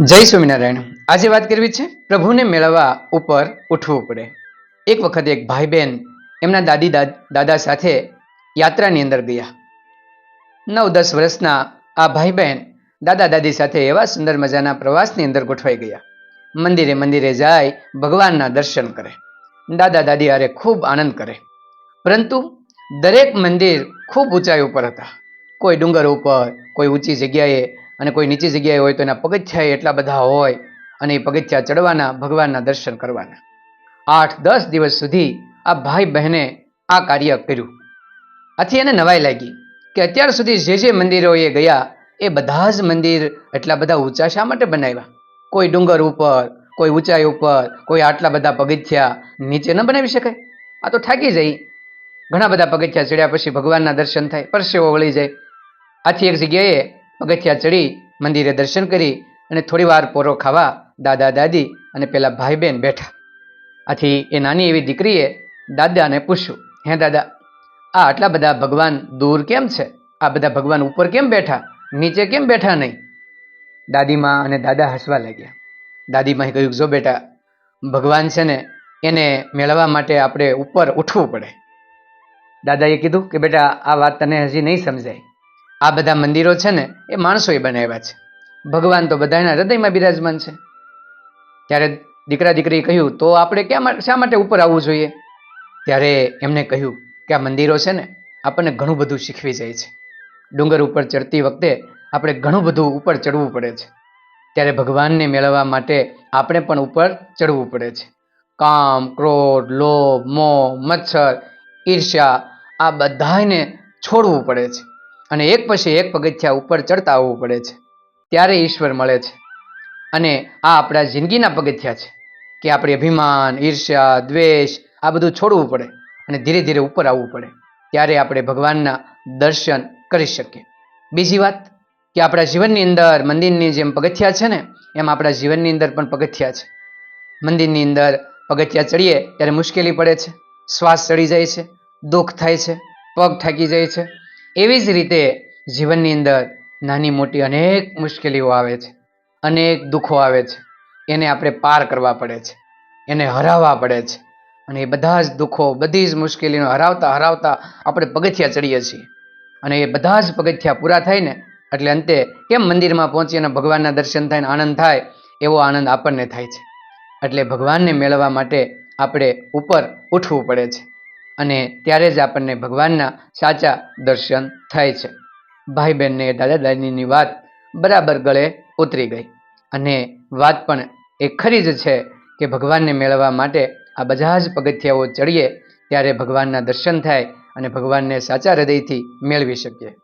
જય સ્વામિનારાયણ. આજે વાત કરવી છે પ્રભુને મેળવવા ઉપર ઉઠવું પડે. એક વખત એક ભાઈ બહેન એમના દાદી દાદ- સાથે યાત્રાની અંદર ગયા. નવ દસ વર્ષના આ ભાઈ બહેન દાદા દાદી સાથે એવા સુંદર મજાના પ્રવાસની અંદર ગોઠવાઈ ગયા. મંદિરે મંદિરે જાય, ભગવાનના દર્શન કરે. દાદા દાદી અરે ખૂબ આનંદ કરે. પરંતુ દરેક મંદિર ખૂબ ઊંચાઈ ઉપર હતા. કોઈ ડુંગર ઉપર, કોઈ ઊંચી જગ્યાએ અને કોઈ નીચી જગ્યાએ હોય તો એના પગથિયા એટલા બધા હોય અને એ પગથિયા ચડવાના, ભગવાનના દર્શન કરવાના. આઠ, દસ દિવસ સુધી આ ભાઈ બહેને આ કાર્ય કર્યું. આથી એને નવાઈ લાગી કે અત્યાર સુધી જે જે મંદિરો એ ગયા, એ બધા જ મંદિર એટલા બધા ઊંચા શા માટે બનાવ્યા? કોઈ ડુંગર ઉપર, કોઈ ઊંચાઈ ઉપર, કોઈ આટલા બધા પગથિયા નીચે ન બનાવી શકાય? આ તો થાકી જાય. ઘણા બધા પગથિયા ચડ્યા પછી ભગવાનના દર્શન થાય, પરસેવો વળી જાય. આથી એક જગ્યાએ પગથિયા ચડી મંદિરે દર્શન કરી અને થોડી વાર પોરો ખાવા દાદા દાદી અને પેલા ભાઈ બહેન બેઠા. આથી એ નાની એવી દીકરીએ દાદાને પૂછ્યું, હે દાદા, આ આટલા બધા ભગવાન દૂર કેમ છે? આ બધા ભગવાન ઉપર કેમ બેઠા? નીચે કેમ બેઠા નહીં? દાદીમાં અને દાદા હસવા લાગ્યા. દાદીમાએ કહ્યું, જો બેટા, ભગવાન છે ને, એને મેળવવા માટે આપણે ઉપર ઉઠવું પડે. દાદાએ કીધું કે, બેટા, આ વાત તને હજી નહીં સમજાય. આ બધા મંદિરો છે ને, એ માણસોએ બનાવ્યા છે. ભગવાન તો બધાના હૃદયમાં બિરાજમાન છે. ત્યારે દીકરા દીકરીએ કહ્યું, તો આપણે ક્યાં શા માટે ઉપર આવવું જોઈએ? ત્યારે એમને કહ્યું કે આ મંદિરો છે ને, આપણને ઘણું બધું શીખવી જાય છે. ડુંગર ઉપર ચડતી વખતે આપણે ઘણું બધું ઉપર ચડવું પડે છે. ત્યારે ભગવાનને મેળવવા માટે આપણે પણ ઉપર ચડવું પડે છે. કામ, ક્રોધ, લોભ, મોહ, મચ્છર, ઈર્ષ્યા આ બધાને છોડવું પડે છે. અને એક પછી એક પગથિયા ઉપર ચડતા આવવું પડે છે. ત્યારે ઈશ્વર મળે છે. અને આ આપણા જિંદગીના પગથિયા છે કે આપણે અભિમાન, ઈર્ષ્યા, દ્વેષ આ બધું છોડવું પડે અને ધીરે ધીરે ઉપર આવવું પડે. ત્યારે આપણે ભગવાનના દર્શન કરી શકીએ. બીજી વાત કે આપણા જીવનની અંદર મંદિરની જેમ પગથિયા છે ને, એમ આપણા જીવનની અંદર પણ પગથિયા છે. મંદિરની અંદર પગથિયા ચડીએ ત્યારે મુશ્કેલી પડે છે. શ્વાસ ચડી જાય છે. દુઃખ થાય છે. પગ થાકી જાય છે. એવી જ રીતે જીવનની અંદર નાની મોટી અનેક મુશ્કેલીઓ આવે છે, અનેક દુઃખો આવે છે. એને આપણે પાર કરવા પડે છે, એને હરાવવા પડે છે. અને એ બધા જ દુઃખો, બધી જ મુશ્કેલીઓ હરાવતા હરાવતા આપણે પગથિયા ચડીએ છીએ. અને એ બધા જ પગથિયા પૂરા થાય ને, એટલે અંતે કેમ મંદિરમાં પહોંચી અને ભગવાનના દર્શન થાય આનંદ થાય, એવો આનંદ આપણને થાય છે. એટલે ભગવાનને મેળવવા માટે આપણે ઉપર ઉઠવું પડે છે. અને ત્યારે જ આપણને ભગવાનના સાચા દર્શન થાય છે. ભાઈ બહેનને દાદા દાદીની વાત બરાબર ગળે ઉતરી ગઈ. અને વાત પણ એ ખરી જ છે કે ભગવાનને મેળવવા માટે આ બધા જ પગથિયાઓ ચડીએ ત્યારે ભગવાનના દર્શન થાય અને ભગવાનને સાચા હૃદયથી મેળવી શકીએ.